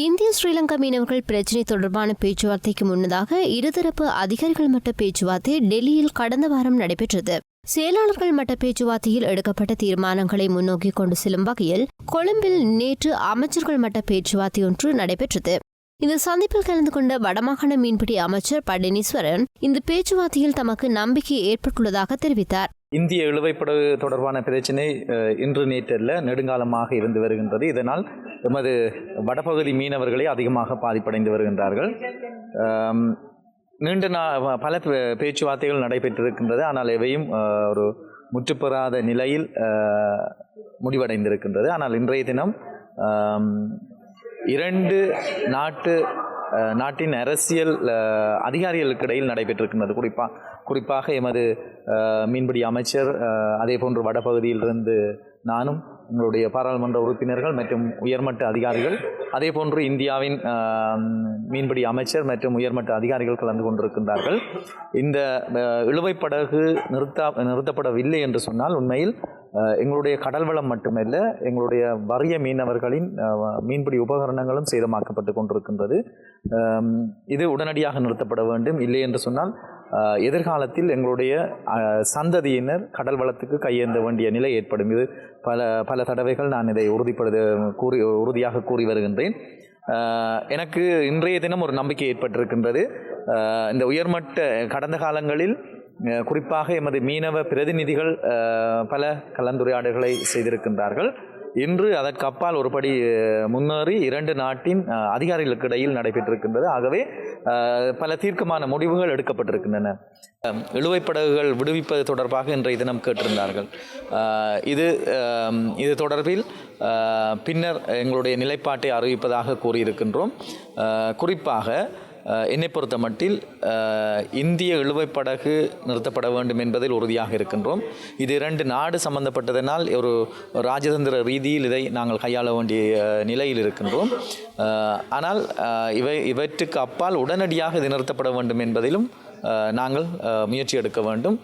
இந்திய ஸ்ரீலங்கா மீனவர்கள் பிரச்சினை தொடர்பான பேச்சுவார்த்தைக்கு முன்னதாக இருதரப்பு அதிகாரிகள் மட்ட பேச்சுவார்த்தை டெல்லியில் கடந்த வாரம் நடைபெற்றது. செயலாளர்கள் மட்ட பேச்சுவார்த்தையில் எடுக்கப்பட்ட தீர்மானங்களை முன்னோக்கி கொண்டு செல்லும் வகையில் கொழும்பில் நேற்று அமைச்சர்கள் மட்ட பேச்சுவார்த்தை ஒன்று நடைபெற்றது. இந்த சந்திப்பில் கலந்து கொண்ட வடமாகாண மீன்பிடி அமைச்சர் பழனீஸ்வரன் இந்த பேச்சுவார்த்தையில் தமக்கு நம்பிக்கை ஏற்பட்டுள்ளதாக தெரிவித்தார். இந்திய இழுவைப்படகு தொடர்பான பிரச்சினை இன்று நேற்றல்ல நெடுங்காலமாக இருந்து வருகின்றது. இதனால் எமது வடபகுதி மீனவர்களே அதிகமாக பாதிப்படைந்து வருகின்றார்கள். நீண்ட நா பல பேச்சுவார்த்தைகள் நடைபெற்றிருக்கின்றது. ஆனால் எவையும் ஒரு முற்றுப்பெறாத நிலையில் முடிவடைந்திருக்கின்றது. ஆனால் இன்றைய தினம் இரண்டு நாட்டு நாட்டின் அரசியல் அதிகாரிகளுக்கிடையில் அதிகாரிகளுக்கு இடையில் நடைபெற்றிருக்கின்றது. குறிப்பாக குறிப்பாக எமது மீன்பிடி அமைச்சர் அதே போன்று வடபகுதியிலிருந்து நானும் உங்களுடைய பாராளுமன்ற உறுப்பினர்கள் மற்றும் உயர்மட்ட அதிகாரிகள் அதே போன்று இந்தியாவின் மீன்பிடி அமைச்சர் மற்றும் உயர்மட்ட அதிகாரிகள் கலந்து கொண்டிருக்கின்றார்கள். இந்த அஹ், இழுவைப் படகு நிறுத்த நிறுத்தப்படவில்லை என்று சொன்னால் உண்மையில் எங்களுடைய கடல் வளம் மட்டுமல்ல எங்களுடைய வறிய மீனவர்களின் மீன்பிடி உபகரணங்களும் சேதமாக்கப்பட்டு கொண்டிருக்கின்றது. இது உடனடியாக நிறுத்தப்பட வேண்டும். இல்லை என்று சொன்னால் எதிர்காலத்தில் எங்களுடைய சந்ததியினர் கடல் வளத்துக்கு கையேந்த வேண்டிய நிலை ஏற்படும். இது பல பல தடவைகள் நான் இதை உறுதிப்படுத்த கூறி உறுதியாக கூறி வருகின்றேன். எனக்கு இன்றைய தினம் ஒரு நம்பிக்கை ஏற்பட்டிருக்கின்றது. இந்த உயர்மட்ட கடந்த காலங்களில் குறிப்பாக எமது மீனவ பிரதிநிதிகள் பல கலந்துரையாடல்களை செய்திருக்கின்றார்கள். இன்று அதற்கு அப்பால் ஒருபடி முன்னேறி இரண்டு நாட்டின் அதிகாரிகளுக்கிடையில் அதிகாரிகளுக்கு இடையில் நடைபெற்றிருக்கின்றது. ஆகவே பல தீர்க்கமான முடிவுகள் எடுக்கப்பட்டிருக்கின்றன. அஹ், படகுகள் விடுவிப்பது தொடர்பாக இன்றைய தினம் கேட்டிருந்தார்கள். இது இது தொடர்பில் பின்னர் எங்களுடைய நிலைப்பாட்டை அறிவிப்பதாக கூறியிருக்கின்றோம். குறிப்பாக என்னை பொறுத்த மட்டில் இந்திய இழுவை படகு நிறுத்தப்பட வேண்டும் என்பதில் உறுதியாக இருக்கின்றோம். இது இரண்டு நாடு சம்பந்தப்பட்டதனால் ஒரு ராஜதந்திர ரீதியில் இதை நாங்கள் கையாள வேண்டிய நிலையில் இருக்கின்றோம். ஆனால் இவை இவற்றுக்கு அப்பால் உடனடியாக இது நிறுத்தப்பட வேண்டும் என்பதிலும் நாங்கள் முயற்சி எடுக்க வேண்டும்.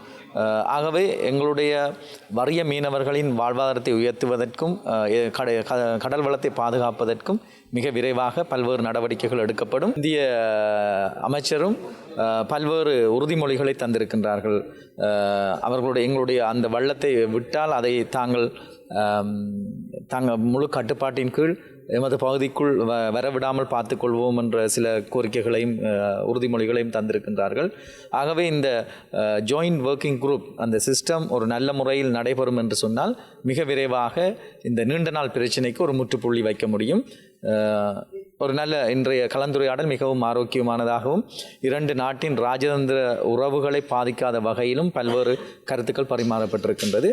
ஆகவே எங்களுடைய வறிய மீனவர்களின் வாழ்வாதாரத்தை உயர்த்துவதற்கும் கட- க- கடல் வளத்தை பாதுகாப்பதற்கும் மிக விரைவாக பல்வேறு நடவடிக்கைகள் எடுக்கப்படும். இந்திய அமைச்சரும் பல்வேறு உறுதிமொழிகளை தந்திருக்கின்றார்கள். அவர்களுடைய எங்களுடைய அந்த வள்ளத்தை விட்டால் அதை தாங்கள் தாங்கள் முழு கட்டுப்பாட்டின் கீழ் எமது பகுதிக்குள் வ வரவிடாமல் பார்த்துக்கொள்வோம் என்ற சில கோரிக்கைகளையும் உறுதிமொழிகளையும் தந்திருக்கின்றார்கள். ஆகவே இந்த ஜாயிண்ட் ஒர்க்கிங் குரூப் அந்த சிஸ்டம் ஒரு நல்ல முறையில் நடைபெறும் என்று சொன்னால் மிக விரைவாக இந்த நீண்ட நாள் பிரச்சினைக்கு ஒரு முற்றுப்புள்ளி வைக்க முடியும். ஒரு நல்ல இன்றைய கலந்துரையாடல் மிகவும் ஆரோக்கியமானதாகவும் இரண்டு நாட்டின் ராஜதந்திர உறவுகளை பாதிக்காத வகையிலும் பல்வேறு கருத்துக்கள் பரிமாறப்பட்டிருக்கின்றது.